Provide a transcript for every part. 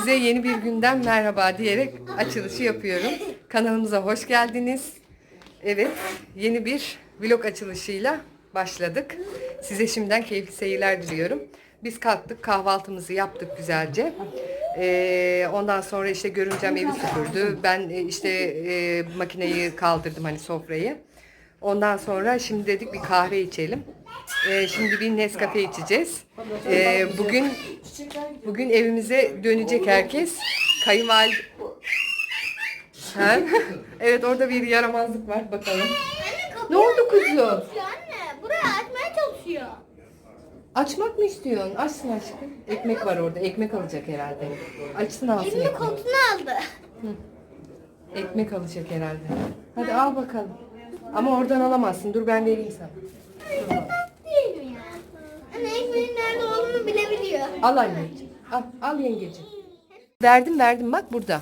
Hepinize yeni bir günden merhaba diyerek açılışı yapıyorum. Kanalımıza hoş geldiniz. Evet, yeni bir vlog açılışıyla başladık. Size şimdiden keyifli seyirler diliyorum. Biz kalktık, kahvaltımızı yaptık güzelce. Ee, ondan sonra işte görümcem evi süpürdü. Ben e, işte e, makineyi kaldırdım hani sofrayı. Ondan sonra şimdi dedik bir kahve içelim. Ee, şimdi bir Nescafe içeceğiz. Ee, bugün bugün evimize dönecek herkes. Kayınvalide... Ha? evet orada bir yaramazlık var bakalım. Ne oldu kuzum? Anne buraya açmaya çalışıyor. Açmak mı istiyorsun? Açsın aşkım. Ekmek var orada. Ekmek alacak herhalde. Açsın alsın ekmek. koltuğuna aldı. Ekmek alacak herhalde. Hadi al bakalım. Ama oradan alamazsın. Dur ben vereyim sana. Değil mi ya? Anne ekmeğin nerede olduğunu bilebiliyor. Al anneciğim. Al, al yengeciğim. Verdim verdim bak burada.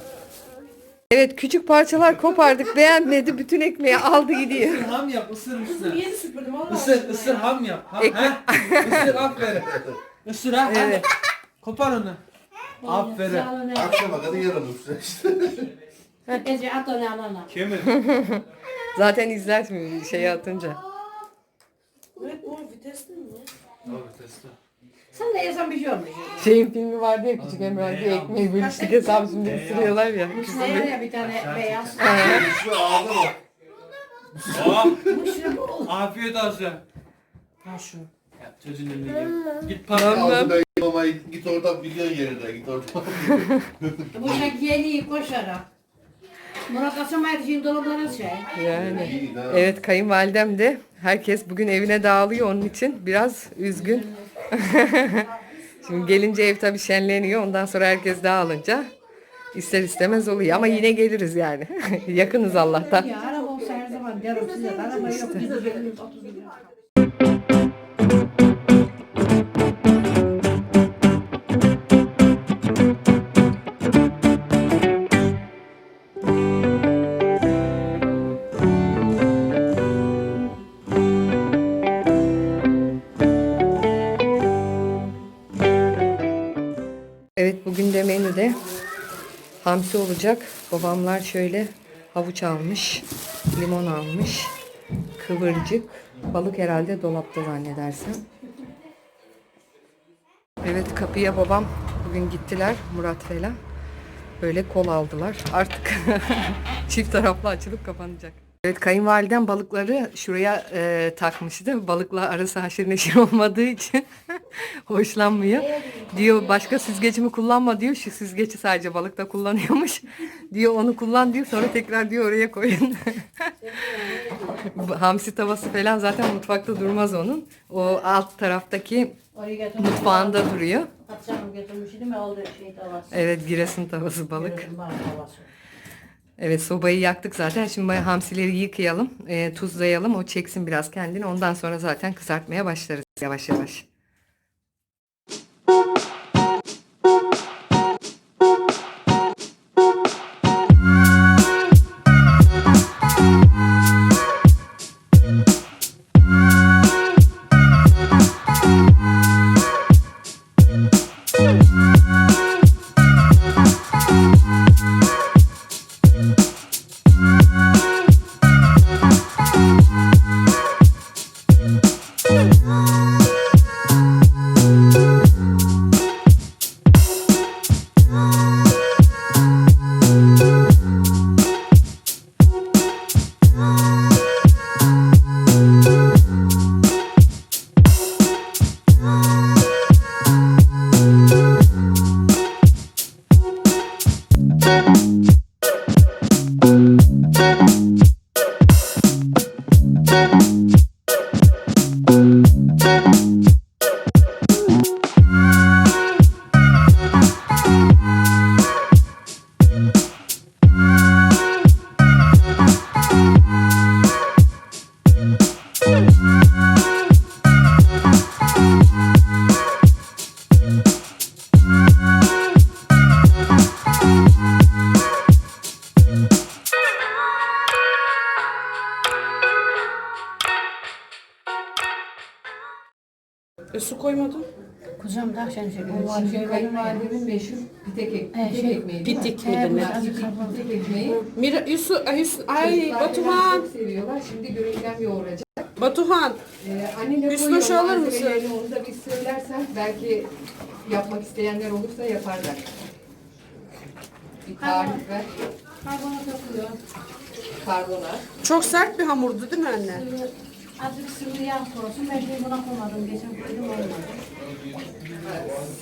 Evet küçük parçalar kopardık beğenmedi bütün ekmeği aldı gidiyor. Isır ham yap, ısır ısır. Yeni süpürdüm Allah Isır, ısır ya. ham yap. Ha, Ekmek- ha? Isır aferin. Isır ha. Evet. Kopar onu. Aferin. Akşama kadar yarım işte. Gece at onu alana. Kemir. Zaten izlersin şeyi atınca. Evet bu vitesli mi? Abi testi. Sen de yesen bir şey olmuş. Şeyin filmi vardı ya küçük Emrah diye ekmeği bölüştük ya Samsun'da ısırıyorlar ya. Ne ya bir tane beyaz. Şu ağzına bak. Bu. afiyet olsun. Ha şu. Ya çocuğun önüne gel. Git park. Tamam. Ağzına git oradan biliyorsun yerine git oradan. Bu şey yeni koşarak. Murat Kasamaydı şimdi dolapların şey. Yani. İyi. Evet kayınvalidem de herkes bugün evine dağılıyor onun için biraz üzgün. Şimdi gelince ev tabii şenleniyor ondan sonra herkes dağılınca ister istemez oluyor ama yine geliriz yani. Yakınız Allah'tan. Ya araba olsa her zaman derim size. Araba yok. Biz de benim 30 milyon. Hamsi olacak. Babamlar şöyle havuç almış, limon almış, kıvırcık, balık herhalde dolapta zannedersem. Evet kapıya babam bugün gittiler Murat falan. Böyle kol aldılar. Artık çift taraflı açılıp kapanacak. Evet kayınvalidem balıkları şuraya e, takmıştı. Balıkla arası haşır neşir olmadığı için hoşlanmıyor. Diyor başka süzgecimi kullanma diyor. Şu süzgeci sadece balıkta kullanıyormuş. diyor onu kullan diyor. Sonra tekrar diyor oraya koyun. Hamsi tavası falan zaten mutfakta durmaz onun. O alt taraftaki mutfağında duruyor. Evet giresun tavası balık. Evet sobayı yaktık zaten. Şimdi hamsileri yıkayalım, e, tuzlayalım. O çeksin biraz kendini. Ondan sonra zaten kızartmaya başlarız yavaş yavaş. E, su Şimdi kayınvalidemin meşhur pitek, ek, He, pitek şey, ekmeği değil mi? Pitik mi Pitek, ekmeği. Mira, Yusuf, ay Çocuklar falan Batuhan, Çok seviyorlar. Şimdi görüncem yoğuracak. Batuhan. Ee, anne ne Üst koyuyor alır mısın? malzemelerini Onu da bir söylersen belki yapmak isteyenler olursa yaparlar. Bir tarif ver. Karbonat atıyor. Karbonat. Çok sert bir hamurdu değil mi anne? Azıcık sıvı yağ koysun. Ben şimdi buna koymadım. Geçen koydum olmadı.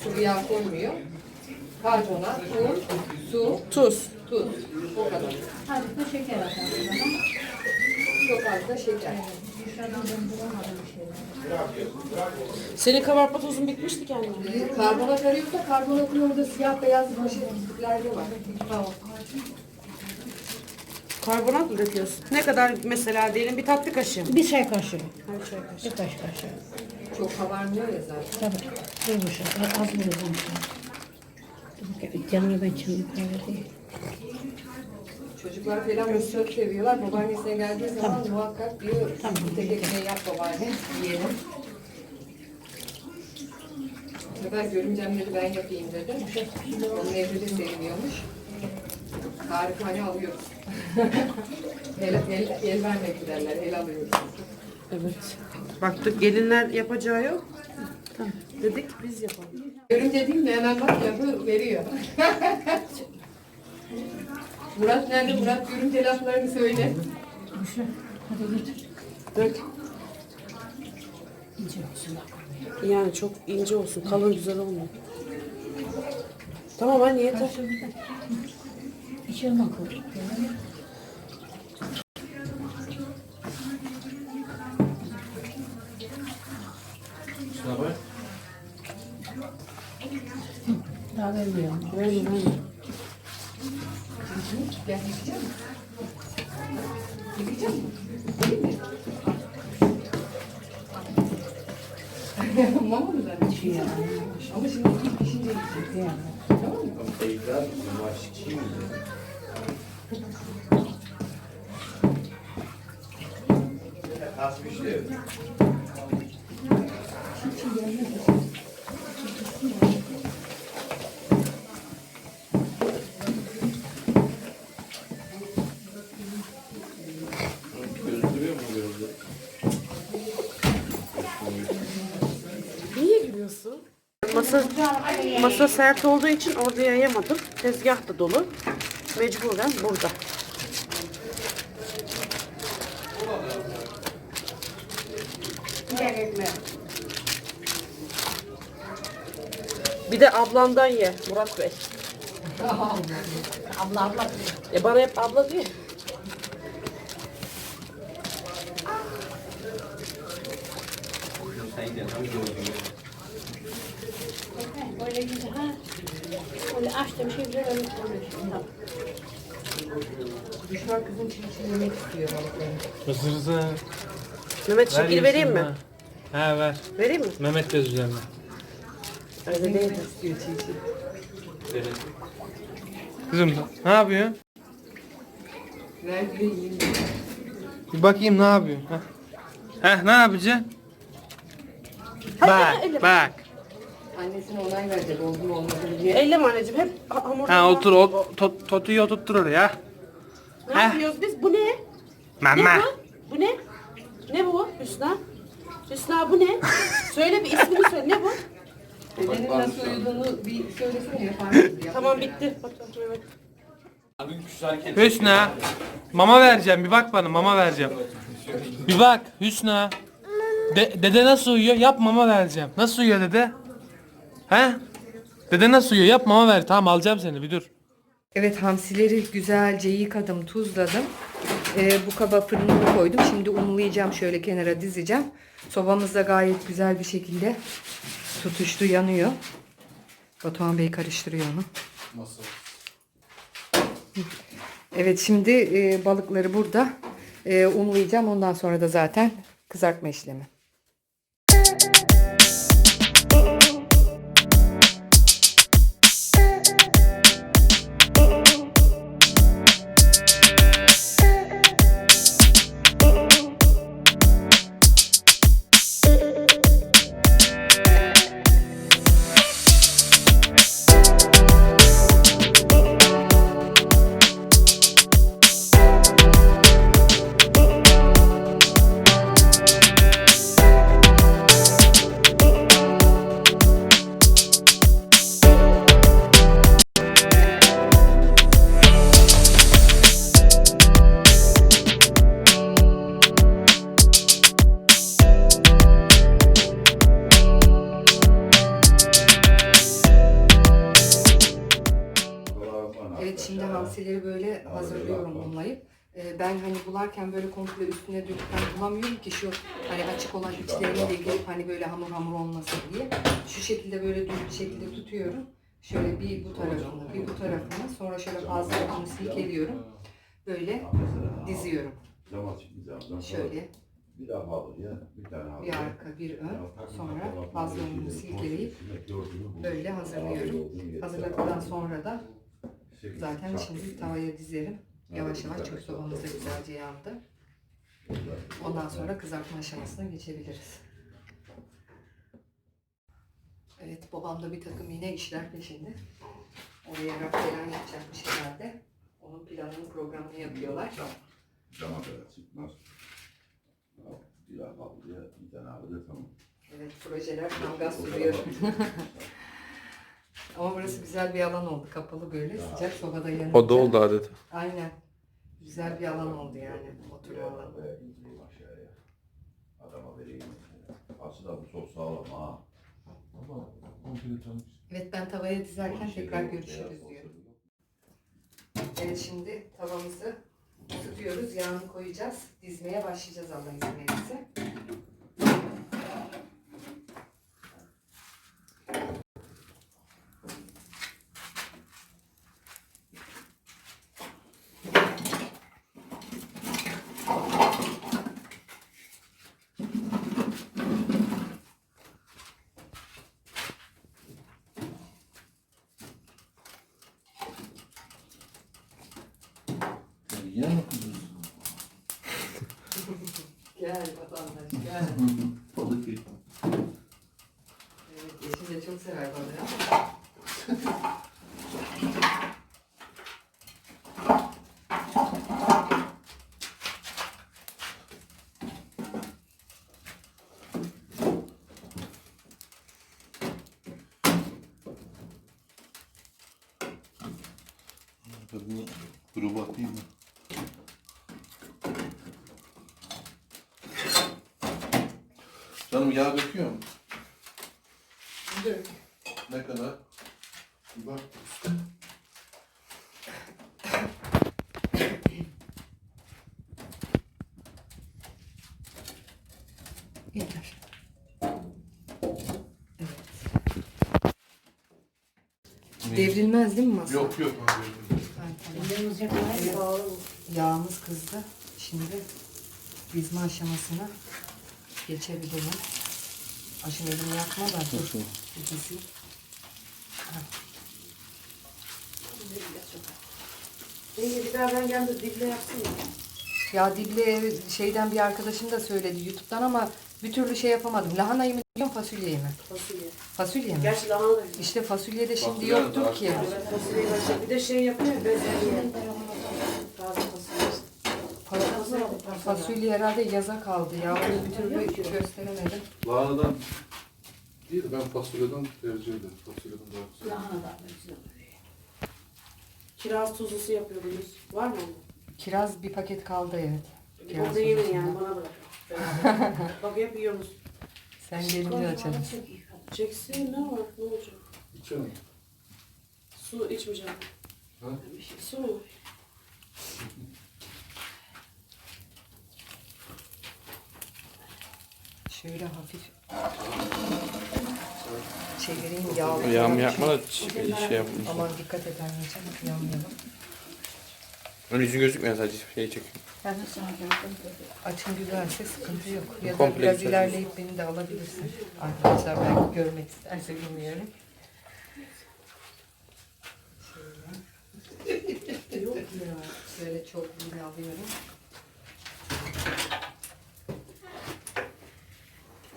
Sıvı yağ koymuyor. Karbonat, un, su, Tuz. tuz. O kadar. Azıcık da şeker atalım. Çok az da şeker. Dışarıdan ben bulamadım bir şeyler. Senin kabartma tozun bitmişti ki anne. Ee, Karbonat arıyorsa karbonatın orada siyah beyaz küçüklerde var. Tamam. Karbonat mı döküyorsun? Ne kadar mesela diyelim bir tatlı kaşığı. Bir çay kaşığı. Bir çay kaşığı. Bir kaş kaşığı. Çok kabarmıyor ya zaten. Tabii. Bir buçuk. Az bir uzun. Canını ben şimdi koyayım. Çocuklar falan bunu çok seviyorlar. Babaannesine geldiği zaman muhakkak diyor bir tek ekmeği yap babaanne yiyelim. Bu sefer görümcemleri ben yapayım dedi. Onun evde de sevmiyormuş. Tarifhane alıyoruz. el, el, el vermek derler, el alıyoruz. Evet. Baktık gelinler yapacağı yok. Tamam. Dedik biz yapalım. Görünce değil mi hemen bak yapı veriyor. Murat nerede? Murat görünce laflarını söyle. Hadi. Dök. İnce olsun bak. Yani çok ince olsun. Kalın güzel olmuyor. Tamam anne yeter. İçine koy. Şuna bak. Daha vermiyorum. Yiyecek misin? Yiyecek misin? Değil mi? Mama mı zannediyor? Ama şimdi pişince yiyecek. Tamam mı? Tekrar maşçı Niye gülüyorsun? Masa, masa sert olduğu için orada yayamadım. Tezgah da dolu. Mecburen burada. Bir de ablandan ye Murat Bey. Abla abla. E bana hep abla diyor. Öyle güzel ha. Öyle açtım şey güzel öyle. Tamam. Düşman kızın için için yemek istiyor balıklarını. Mısırızı. Mehmet şekil vereyim mi? He ver. Vereyim mi? Mehmet göz üzerine. Öyle değil. Kızım ne yapıyorsun? Ver yiyeyim. Bir bakayım ne yapıyorsun? Heh, Heh ne yapacaksın? Bak bak. Annesine onay verecek oldu mu olmadı diye. Elleme anneciğim hep ha- hamurda. Ha otur o, to, totuyu oturttur oraya. Ne yapıyoruz biz? Bu ne? Ne Mama. bu? Bu ne? Ne bu Hüsna? Hüsna bu ne? söyle bir ismini söyle. Ne bu? Dedenin nasıl uyuduğunu bir söylesene yapar mısın? Tamam bitti. Hüsna. Mama vereceğim bir bak bana mama vereceğim. Bir bak Hüsna. De, dede nasıl uyuyor? Yap mama vereceğim. Nasıl uyuyor dede? He? Dede nasıl uyuyor? Yap mama ver. Tamam alacağım seni bir dur. Evet hamsileri güzelce yıkadım, tuzladım. Ee, bu kaba fırınıma koydum. Şimdi unlayacağım şöyle kenara dizeceğim. Sobamız da gayet güzel bir şekilde tutuştu, yanıyor. Batuhan Bey karıştırıyor onu. Nasıl? Evet şimdi e, balıkları burada e, unlayacağım. Ondan sonra da zaten kızartma işlemi. Bularken böyle komple üstüne döküp hani bulamıyorum ki şu hani açık olan içlerine de gelip hani böyle hamur hamur olmasın diye. Şu şekilde böyle düz bir şekilde tutuyorum. Şöyle bir bu tarafını, bir bu tarafını. Sonra şöyle fazla bunu silkeliyorum. Böyle diziyorum. Şöyle Bir daha alır ya, bir tane alır. bir arka bir ön. Sonra fazlalığını silkeleyip böyle hazırlıyorum. Hazırladıktan sonra da zaten şimdi tavaya dizerim. Yavaş yavaş çünkü sobamız da güzelce yandı. Ondan sonra kızartma aşamasına geçebiliriz. Evet babam da bir takım yine işler peşinde. Oraya rak falan yapacakmış herhalde. Onun planını programını yapıyorlar. Cama kadar çıkmaz. Bir daha bir tane alır ya tamam. Evet projeler tam gaz sürüyor. Ama burası güzel bir alan oldu. Kapalı böyle sıcak sobada yanınca. O da oldu adeta. Aynen. Güzel bir alan oldu yani oturma alanı. Aşağıya. Adama vereyim. Aslında bu çok sağlam ha. Evet ben tavaya dizerken tekrar görüşürüz diyor. Evet şimdi tavamızı ısıtıyoruz. Yağını koyacağız. Dizmeye başlayacağız Allah izin verirse. Полетить. Yeter. Devrilmez değil mi masa? Yok yok. Ha, tamam. Ellerimiz yakın. Yağımız kızdı. Şimdi dizme aşamasına geçebilirim. Aşın elimi yakma da dur. Bir dizeyim. Yenge bir daha ben geldim dible yapsın ya. Ya Dible şeyden bir arkadaşım da söyledi YouTube'dan ama bir türlü şey yapamadım. Lahanayı mı diyorum fasulyeyi mi? Fasulye. Fasulye mi? Gerçi lahana da güzel. İşte fasulye de şimdi Fasulye yoktur daha ki. Evet fasulyeyi ben Bir de şey yapıyor ya bezelye. Taze fasulye. Fa- Fasulye herhalde yaza kaldı ya. Onu bir türlü gösteremedim. Lahanadan değil de ben fasulyeden tercih ederim. Fasulyeden daha güzel. Lahana da güzel oluyor. Kiraz tuzlusu yapıyordunuz. Var mı onun? Kiraz bir paket kaldı evet. Kiraz O da yemin yani bana bırak. Bak hep yiyoruz. Sen gelince açalım. Çeksin ne var ne olacak? İçelim. Su içmeyeceğim. Ha? Su mu? Şöyle hafif çevireyim yağlı. Yağmur falan yapma da şey, şey yapmış. Aman dikkat et anneciğim yanmayalım. Ön yüzü gözükmüyor sadece şey çekiyor. Açın güzelse sıkıntı yok. Ya da Komple biraz güzel. ilerleyip beni de alabilirsin. Arkadaşlar belki görmek isterse bilmiyorum. Şöyle. Yok ya. Şöyle çok iyi alıyorum.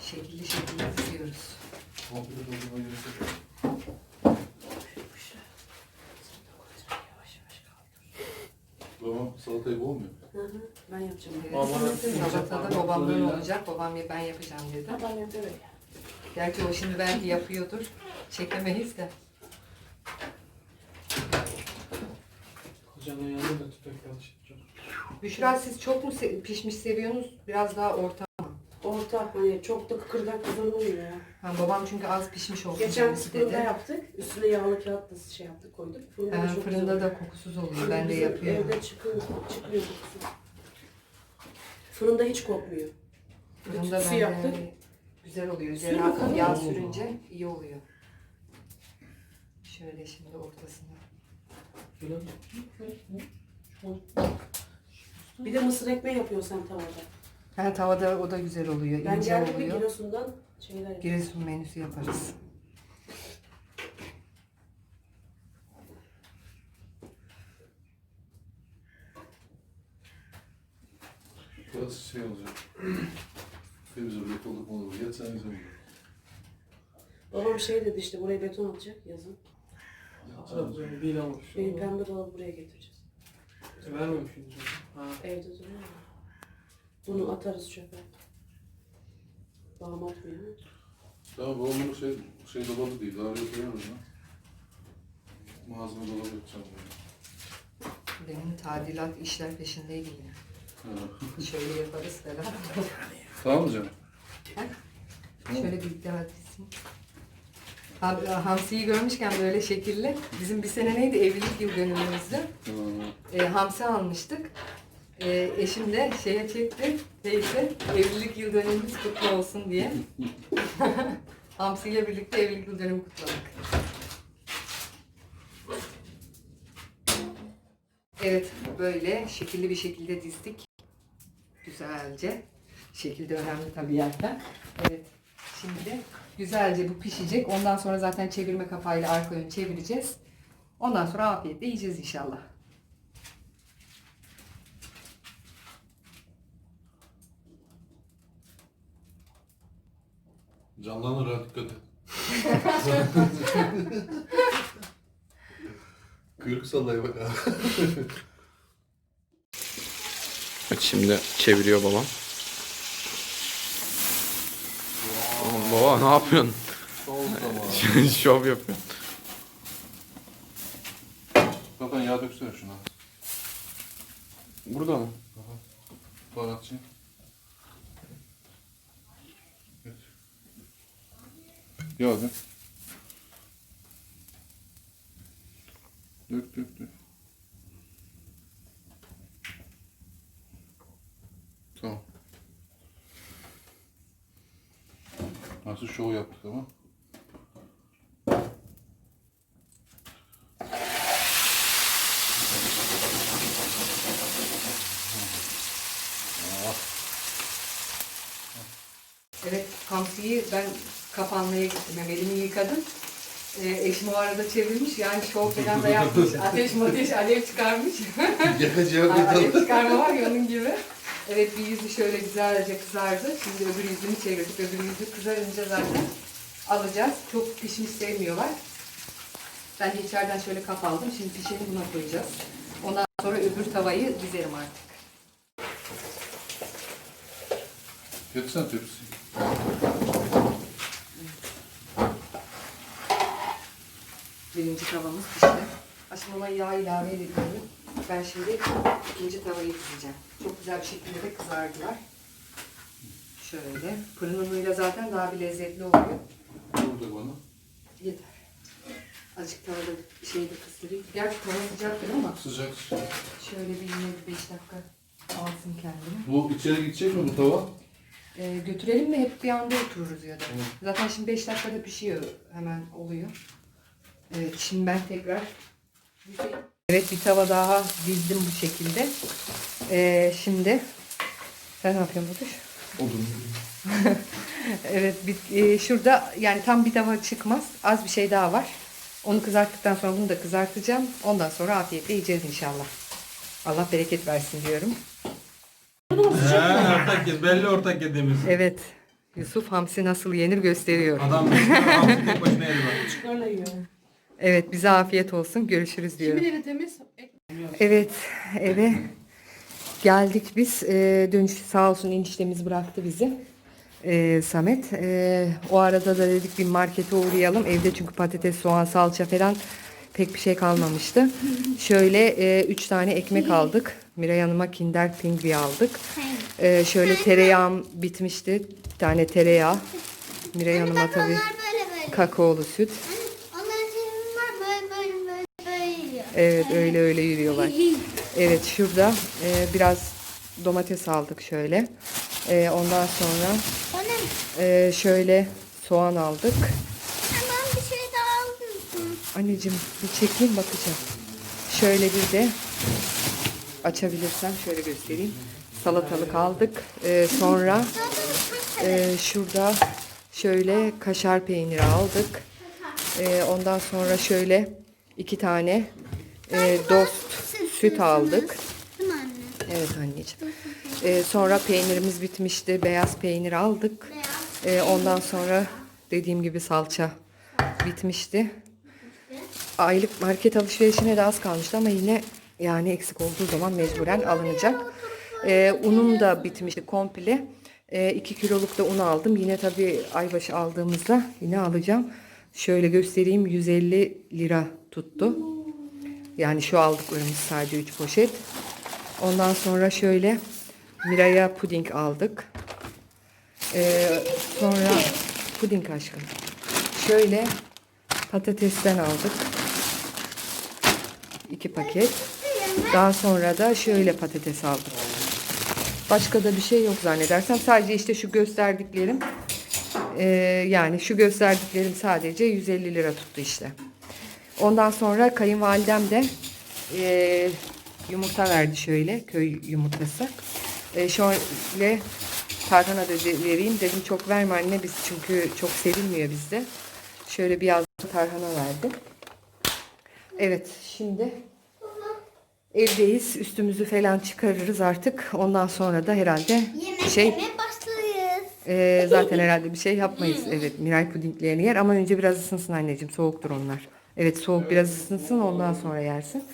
Şekilli şekilli diziyoruz. Komple gerek yok. Babam salatayı bol mu yapıyor? Hı hı. Ben yapacağım. Evet. Salatada babamdan olacak. Babam ya ben yapacağım dedi. Ben yapıyorum. Gerçi o şimdi belki yapıyordur. Çekemeyiz de. Kocanın yanında da tüfek yanlış yapacağım. Büşra siz çok mu se- pişmiş seviyorsunuz? Biraz daha orta. Orta hani çok da kıkırdak güzel olmuyor ya. Ha, babam çünkü az pişmiş olsun Geçen fırında yaptık. Üstüne yağlı kağıt da şey yaptık koyduk. Fırında, Ha, da çok fırında güzel. da kokusuz oluyor. Ben de yapıyorum. Evde çıkıyor, çıkıyor kokusu. Fırında hiç kokmuyor. Fırında ben yaptık. güzel oluyor. Üzerine bakalım. yağ sürünce iyi oluyor. Şöyle şimdi ortasına. Bir de mısır ekmeği yapıyorsun sen tavada. Ha, tavada o da güzel oluyor. Ben ince geldim bir oluyor. Giresun'dan şeyler. Giresun menüsü yaparız. Biraz şey olacak. Temiz olur, olduk mu olur. Yat sen güzel olur. Babam şey dedi işte buraya beton atacak yazın. Abi değil olmuş. Benim pembe dolabı buraya getireceğiz. Vermemişim. Ha. Evde duruyor ya. Bunu atarız çöpe. Babam atmıyor mu? Tamam bu onun şey, şey dolabı değil. Daha yapıyorum ya. Mağazama dolabı yapacağım. Benim tadilat işler peşindeydim ya. Ha. Şöyle yaparız falan. Tamam mı canım? Şöyle bir dizsin. Ham- Hamsi'yi görmüşken böyle şekilli. Bizim bir sene neydi evlilik yıl dönümümüzdü. Ha. E, hamsi almıştık. E, eşim de şeye çekti. Teyze evlilik yıl dönümümüz kutlu olsun diye. Hamsi ile birlikte evlilik yıl dönümü kutladık. Evet böyle şekilli bir şekilde dizdik. Güzelce. Şekilde önemli tabii yerken. Evet. Şimdi güzelce bu pişecek. Ondan sonra zaten çevirme kapağıyla arka ön çevireceğiz. Ondan sonra afiyetle yiyeceğiz inşallah. Canlanır ha dikkat et. Kuyruk sallaya bak ha. Evet şimdi çeviriyor babam. Oğlum baba ne yapıyorsun? Son zaman. Şov yapıyor. Zaten yağ döksene şuna. Burada mı? Baharatçı. Yağ dök. Dök dök. Tamam. Nasıl şov yaptık ama. Evet, hamsiyi ben kapanmaya gittim. Hem elimi yıkadım. Ee, eşim o arada çevirmiş. Yani şov falan da yapmış. Ateş ateş alev çıkarmış. Yakacağım alev çıkarma var ya onun gibi. Evet bir yüzü şöyle güzelce kızardı. Şimdi öbür yüzünü çevirdik. Öbür yüzü kızarınca zaten alacağız. Çok pişmiş sevmiyorlar. Ben de içeriden şöyle kap aldım. Şimdi pişeni buna koyacağız. Ondan sonra öbür tavayı dizerim artık. Getirsene tepsi. Birinci tavamız pişti. Aşkım ona yağ ilave ediyorum. Ben şimdi ikinci tavayı dizeceğim. Çok güzel bir şekilde de kızardılar. Şöyle. Fırın unuyla zaten daha bir lezzetli oluyor. Burada bana. Yeter. Azıcık tavada şeyi de kıstırayım. Gerçi tava sıcaktır ama Sıcak. şöyle bir yine bir 5 dakika alsın kendini. Bu içeri gidecek mi bu tava? Ee, götürelim mi hep bir anda otururuz ya da. Zaten şimdi 5 dakikada pişiyor. Hemen oluyor. Evet şimdi ben tekrar Evet bir tava daha dizdim bu şekilde. Ee, şimdi sen ne yapıyorsun Batuş? Odun. Evet bir, e, şurada yani tam bir tava çıkmaz. Az bir şey daha var. Onu kızarttıktan sonra bunu da kızartacağım. Ondan sonra afiyetle yiyeceğiz inşallah. Allah bereket versin diyorum. He, ortak yed, belli ortak yediğimiz. Evet. Yusuf hamsi nasıl yenir gösteriyor. Adam hamsi tek başına yedi bak. Çıkarla yiyor. Evet bize afiyet olsun. Görüşürüz diyorum. Kimin eli temiz? Evet eve geldik biz. Ee, dönüş sağ olsun eniştemiz bıraktı bizi. Ee, Samet. Ee, o arada da dedik bir markete uğrayalım. Evde çünkü patates, soğan, salça falan pek bir şey kalmamıştı. Şöyle e, üç tane ekmek aldık. Miray Hanım'a Kinder Pingvi aldık. Ee, şöyle tereyağım bitmişti. tane tereyağı. Miray Hanım'a tabii kakaolu süt. Anne, Onların senin var böyle böyle böyle böyle yiyor. Evet öyle öyle yürüyorlar. Evet şurada e, biraz domates aldık şöyle. E, ondan sonra e, şöyle soğan aldık. hemen bir şey daha aldın mısın? Anneciğim bir çekeyim bakacağım. Şöyle bir de açabilirsem şöyle göstereyim. Salatalık aldık. E, sonra e, şurada şöyle kaşar peyniri aldık. E, ondan sonra şöyle iki tane e, dost süt aldık. Değil mi anne? Evet anneciğim. Ee, sonra peynirimiz bitmişti. Beyaz peynir aldık. Ee, ondan sonra dediğim gibi salça bitmişti. Aylık market alışverişine de az kalmıştı ama yine yani eksik olduğu zaman mecburen alınacak. Ee, unum da bitmişti komple. 2 kiloluk da un aldım. Yine tabii aybaşı aldığımızda yine alacağım. Şöyle göstereyim 150 lira tuttu. Yani şu aldıklarımız sadece 3 poşet. Ondan sonra şöyle Miray'a puding aldık. Ee, sonra puding aşkım. Şöyle patatesten aldık. iki paket. Daha sonra da şöyle patates aldık. Başka da bir şey yok zannedersem. Sadece işte şu gösterdiklerim. ee, yani şu gösterdiklerim sadece 150 lira tuttu işte. Ondan sonra kayınvalidem de ee, yumurta verdi şöyle köy yumurtası. Ee, şöyle tarhana da vereyim dedim çok verme anne biz çünkü çok sevilmiyor bizde. Şöyle biraz tarhana verdi. Evet şimdi evdeyiz üstümüzü falan çıkarırız artık. Ondan sonra da herhalde Yemek şey ee, zaten herhalde bir şey yapmayız. Evet Miray pudinglerini yer ama önce biraz ısınsın anneciğim. Soğuktur onlar. Evet soğuk biraz ısınsın ondan sonra yersin.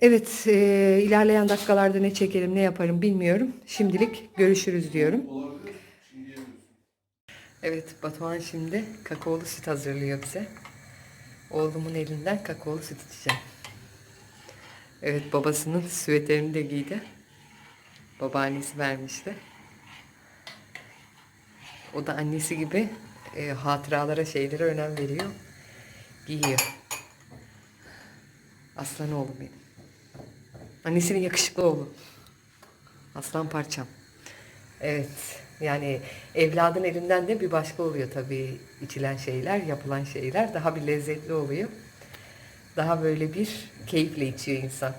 Evet e, ilerleyen dakikalarda ne çekelim ne yaparım bilmiyorum. Şimdilik görüşürüz diyorum. Evet Batuhan şimdi kakaolu süt hazırlıyor bize. Oğlumun elinden kakaolu süt içeceğim. Evet babasının süveterini de giydi. Babaannesi vermişti. O da annesi gibi e, hatıralara, şeylere önem veriyor. Giyiyor. Aslan oğlum benim. Annesinin yakışıklı oğlu. Aslan parçam. Evet. Yani evladın elinden de bir başka oluyor tabii içilen şeyler, yapılan şeyler. Daha bir lezzetli oluyor. Daha böyle bir keyifle içiyor insan.